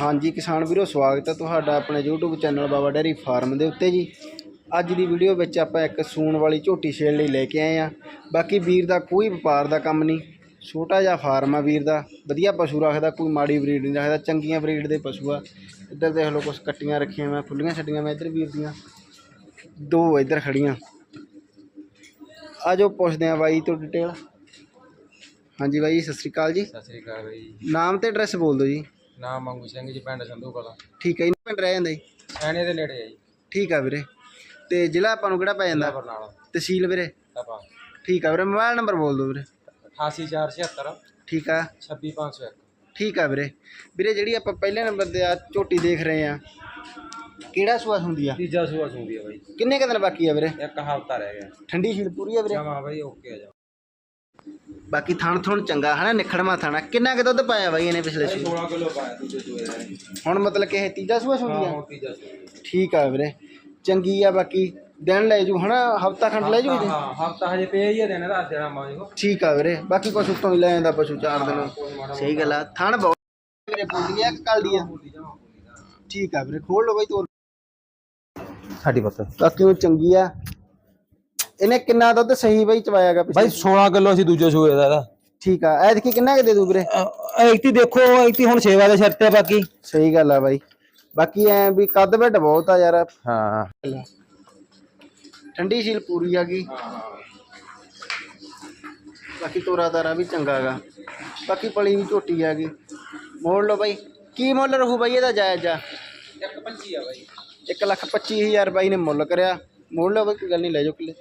ਹਾਂਜੀ ਕਿਸਾਨ ਵੀਰੋ ਸਵਾਗਤ ਹੈ ਤੁਹਾਡਾ ਆਪਣੇ YouTube channel Baba dairy farm ਦੇ ਉੱਤੇ ਜੀ। ਅੱਜ ਦੀ ਵੀਡੀਓ ਵਿੱਚ ਆਪਾਂ ਇੱਕ ਸੂਣ ਵਾਲੀ ਝੋਟੀ ਛੇਲ ਲਈ ਲੈ ਕੇ ਆਏ ਆ ਬਾਕੀ ਵੀਰ ਦਾ ਕੋਈ ਵਪਾਰ ਦਾ ਕੰਮ ਨਹੀਂ। ਛੋਟਾ ਜਿਹਾ ਫਾਰਮ ਆ ਵੀਰ ਦਾ। ਵਧੀਆ ਪਸ਼ੂ ਰੱਖਦਾ ਕੋਈ ਮਾੜੀ ਬਰੀਡ ਨਹੀਂ ਰੱਖਦਾ ਚੰਗੀਆਂ ਬਰੀਡ ਦੇ ਪਸ਼ੂ ਆ। ਇੱਧਰ ਦੇਖ ਲਓ ਕੁਛ ਕੱਟੀਆਂ ਰੱਖੀਆਂ ਮੈਂ ਖੁੱਲੀਆਂ ਛੱਡੀਆਂ ਮੈਂ ਇੱਧਰ ਵੀਰ ਦੀਆਂ। ਦੋ ਇੱਧਰ ਖੜੀਆਂ ਆਜੋ ਪੁੱਛਦੇ ਆ ਬਾਈ ਤੋਂ ਡਿਟੇਲ ਹਾਂਜੀ ਬਾਈ ਸਤਿ ਸ੍ਰੀ ਅਕਾਲ ਜੀ। ਸਤਿ ਸ੍ਰੀ ਅਕਾਲ ਬਈ। ਨਾਮ ਤੇ ਐਡਰੈਸ ਬੋਲ ਦਿਓ ਜੀ। ਨਾਮ ਮੰਗੂ ਸਿੰਘ ਜੀ ਪਿੰਡ ਸੰਧੂ ਕਲਾ। ਠੀਕ ਹੈ ਜੀ ਪਿੰਡ ਰਹਿ ਜਾਂਦਾ ਜੀ? ਐਣੇ ਦੇ ਨੇੜੇ ਆ ਜੀ। ਠੀਕ ਆ ਵੀਰੇ। ਤੇ ਜ਼ਿਲ੍ਹਾ ਆਪਾਂ ਨੂੰ ਕਿਹੜਾ ਪੈ ਜਾਂਦਾ? ਬਰਨਾਲਾ। ਤਹਿਸੀਲ ਵੀਰੇ? ਤਪਾ ਠੀਕ ਆ ਵੀਰੇ ਮੋਬਾਈਲ ਨੰਬਰ ਬੋਲ ਦਿਓ ਵੀਰੇ। 88476 ਠੀਕ ਆ। 26501 ਠੀਕ ਆ ਵੀਰੇ। ਵੀਰੇ ਜਿਹੜੀ ਆਪਾਂ ਪਹਿਲੇ ਨੰਬਰ ਤੇ ਆ ਝੋਟੀ ਦੇਖ ਰਹੇ ਆ ਕਿਹੜਾ ਸੁਆਸ ਹੁੰਦੀ ਆ? ਤੀਜਾ ਸੂਆ ਸੁੰਦੀ ਆ ਬਾਈ। ਕਿੰਨੇ ਕੁ ਦਿਨ ਬਾਕੀ ਆ ਵੀਰੇ? ਇੱਕ ਹਫਤਾ ਰਹਿ ਗਿਆ। ਠੰਡੀ ਸ਼ੀਲ ਪੂਰੀ ਆ ਵੀਰੇ? ਜਮਾ ਬਾਈ ਓਕੇ ਆ ਜਾ ਬਾਕੀ ਥਣ ਥਣ ਚੰਗਾ ਹਨਾ? ਨਿਖੜਮਾ ਥਾਣਾ ਕਿੰਨਾ ਕੁ ਦੁੱਧ ਪਾਇਆ ਬਾਈ ਇਹਨੇ ਪਿਛਲੇ ਸੂ 16 ਕਿਲੋ ਪਾਇਆ ਦੂਜੇ ਸੂਏ ਦਾ ਹੁਣ ਮਤਲਬ ਕਿ ਇਹ ਤੀਜਾ ਸੁਆਸ ਹੁੰਦੀ ਆ? ਹਾਂ ਤੀਜਾ ਸੂਆ। ਠੀਕ ਆ ਵੀਰੇ। ਚੰਗੀ ਆ ਬਾਕੀ ਦਿਨ ਲੈ ਜੂ ਹਨਾ? ਹਫਤਾ ਖੰਡ ਲੈ ਜੂ ਹਾਂ ਹਫਤਾ ਹਜੇ ਪਿਆ ਹੀ ਆ ਦੇਣਾ ਰਾਤ ਦੇਣਾ ਮਾਂ ਜੀ ਠੀਕ ਆ ਵੀਰੇ। ਬਾਕੀ ਕੁਛ ਉੱਤੋਂ ਹੀ ਲੈ ਜਾਂਦਾ ਪਸ਼ੂ ਚਾਰ ਦਿਨ। ਸਹੀ ਗੱਲ ਆ। ਥਣ ਬਹੁਤ ਵੀਰੇ ਪੁੱਜਦੀ ਆ ਕਿ ਕੱਲਦੀ ਆ। ਠੀਕ ਆ ਵੀਰੇ ਖੋਲ ਲਓ ਬਾਈ ਤੋਰ। ਸਾਡੀ ਪੱਤ। ਬਾਕੀ ਉਹ ਚੰਗੀ ਆ। ਇਹਨੇ ਕਿੰਨਾ ਦੁੱਧ ਸਹੀ ਬਾਈ ਚਵਾਇਆਗਾ ਬਾਈ 16 ਕਿਲੋ ਸੀ ਦੂਜੇ ਸੂਏ ਦਾ ਇਹਦਾ। ਠੀਕ ਆ ਐ ਦੇਖੀ ਕਿੰਨਾ ਕੁ ਦੇ ਦੂ ਵੀਰੇ? ਐਕਟੀ ਦੇਖੋ ਐਕਟੀ ਹੁਣ ਸੇਵਾ ਦੇ ਸਿਰ ਤੇ ਆ ਬਾਕੀ। ਸਹੀ ਗੱਲ ਆ ਬਾਈ। ਬਾਕੀ ਐ ਵੀ ਕੱਦ ਵੱਡ ਬਹੁਤ ਆ ਯਾਰ। ਹਾਂ। ਠੰਡੀ ਸ਼ੀਲ ਪੂਰੀ ਆ ਗਈ। ਬਾਕੀ ਤੋਰਾ ਤਾਰਾ ਵੀ ਚੰਗਾ ਗਾ। ਬਾਕੀ ਪਲੀ ਵੀ ਝੋਟੀ ਆ ਗਈ। ਮੋੜ ਲਓ ਬਾਈ। ਕੀ ਮੁੱਲ ਰਹੂ ਬਾਈ ਇਹਦਾ ਜਾਇਜ਼ ਆ? ਇੱਕ 25 ਆ ਬਾਈ। 1 ਲੱਖ 25000 ਬਾਈ ਨੇ ਮੁੱਲ ਕਰਿਆ। ਮੋੜ ਲਓ ਬਾਈ ਕੋਈ ਗੱਲ ਨਹੀਂ ਲੈ ਜਾਓ ਕਿਲੇ।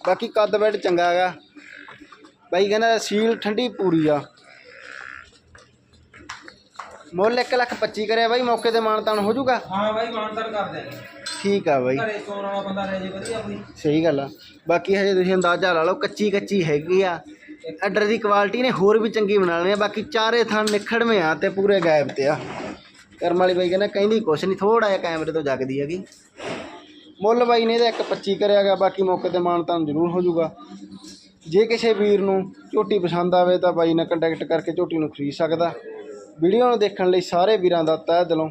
ਬਾਕੀ ਕੱਦ ਬੈਡ ਚੰਗਾ ਹੈਗਾ। ਬਾਈ ਕਹਿੰਦਾ ਸੀਲ ਠੰਡੀ ਪੂਰੀ ਆ। ਮੁੱਲ 1 ਲੱਖ 25 ਕਰਿਆ ਬਾਈ ਮੌਕੇ ਤੇ ਮਾਨਤਾਨ ਹੋ ਜਾਊਗਾ? ਹਾਂ ਬਾਈ ਮਾਨਤਨ ਕਰ ਦੇਣਗੇ ਠੀਕ ਆ ਬਾਈ। ਘਰੇ ਸੌਣ ਵਾਲਾ ਬੰਦਾ ਰਹਿ ਜੇ ਵਧੀਆ ਆਪਣੀ ਸਹੀ ਗੱਲ ਆ। ਬਾਕੀ ਹਜੇ ਤੁਸੀਂ ਅੰਦਾਜ਼ਾ ਲਾ ਲਓ ਕੱਚੀ ਕੱਚੀ ਹੈਗੀ ਆ। ਆਰਡਰ ਦੀ ਕੁਆਲਿਟੀ ਨੇ ਹੋਰ ਵੀ ਚੰਗੀ ਬਣਾ ਲੈਣੀ ਆ। ਬਾਕੀ ਚਾਰੇ ਥਾਂ ਨਿਖੜਵੇਂ ਆ ਤੇ ਪੂਰੇ ਗਾਇਬ ਤੇ ਆ। ਕਰਮ ਵਾਲੀ ਬਾਈ ਕਹਿੰਦਾ ਕਹਿੰਦੀ ਕੁਛ ਨਹੀਂ ਥੋੜਾ ਜਿਹਾ ਕੈਮਰੇ ਤੋਂ ਜਗਦੀ ਹੈਗੀ। ਮੁੱਲ ਬਾਈ ਨੇ ਇਹਦਾ ਇੱਕ 25 ਕਰਿਆ ਗਿਆ, ਬਾਕੀ ਮੌਕੇ ਤੇ ਮਾਨ ਤਾਂ ਜ਼ਰੂਰ ਹੋ ਜਾਊਗਾ। ਜੇ ਕਿਸੇ ਵੀਰ ਨੂੰ ਝੋਟੀ ਪਸੰਦ ਆਵੇ ਤਾਂ ਬਾਈ ਨਾਲ ਕੰਟੈਕਟ ਕਰਕੇ ਝੋਟੀ ਨੂੰ ਖਰੀਦ ਸਕਦਾ। ਵੀਡੀਓ ਨੂੰ ਦੇਖਣ ਲਈ ਸਾਰੇ ਵੀਰਾਂ ਦਾ ਤਹਿ ਦਿਲੋਂ